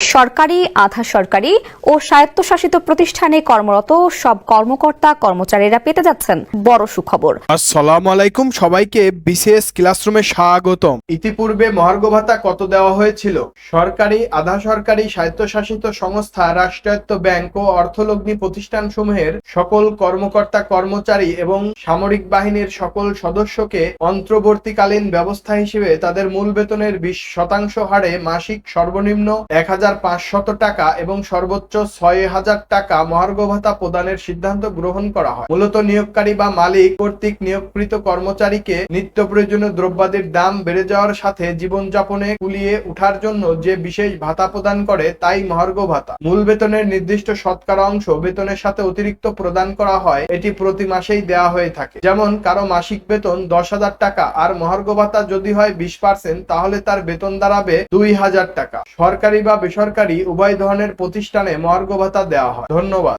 সরকারি, আধা সরকারি ও স্বায়ত্তশাসিত প্রতিষ্ঠানে কর্মরত সব কর্মকর্তা, কর্মচারীরা পেতে যাচ্ছেন বড় সুখবর। আসসালামু আলাইকুম, সবাইকে বিসিএস ক্লাসরুমে স্বাগতম। ইতিপূর্বে মহার্ঘ ভাতা কত দেওয়া হয়েছিল? সরকারি, আধা সরকারি, স্বায়ত্তশাসিত সংস্থা, রাষ্ট্রায়ত্ত ব্যাংক ও অর্থলগ্নি প্রতিষ্ঠান সমূহের সকল কর্মকর্তা, কর্মচারী এবং সামরিক বাহিনীর সকল সদস্যকে অন্তর্বর্তীকালীন ব্যবস্থা হিসেবে তাদের মূল বেতনের বিশ শতাংশ হারে মাসিক সর্বনিম্ন এক হাজার পাঁচশত টাকা এবং সর্বোচ্চ ছয় হাজার টাকা ভাতা প্রদানের সিদ্ধান্ত গ্রহণ করা হয়। মূলত নিয়োগকারী বা মালিক কর্তৃক নিয়োগকৃত কর্মচারীকে নিত্য প্রয়োজনীয় দ্রব্যাদির দাম বেড়ে যাওয়ার সাথে জীবনযাপনে কুলিয়ে ওঠার জন্য যে বিশেষ ভাতা প্রদান করে তাই ভাতা মূল বেতনের নির্দিষ্ট শতকরা অংশ বেতনের সাথে অতিরিক্ত প্রদান করা হয়, এটি প্রতি মাসেই দেওয়া হয়ে থাকে। যেমন কারও মাসিক বেতন দশ হাজার টাকা, আর মহার্ঘ ভাতা যদি হয় বিশ পার্সেন্ট, তাহলে তার বেতন দাঁড়াবে দুই হাজার টাকা। সরকারি বা বেসরকারি উভয় ধরনের প্রতিষ্ঠানে মর্গ ভাতা দেওয়া হয়। ধন্যবাদ।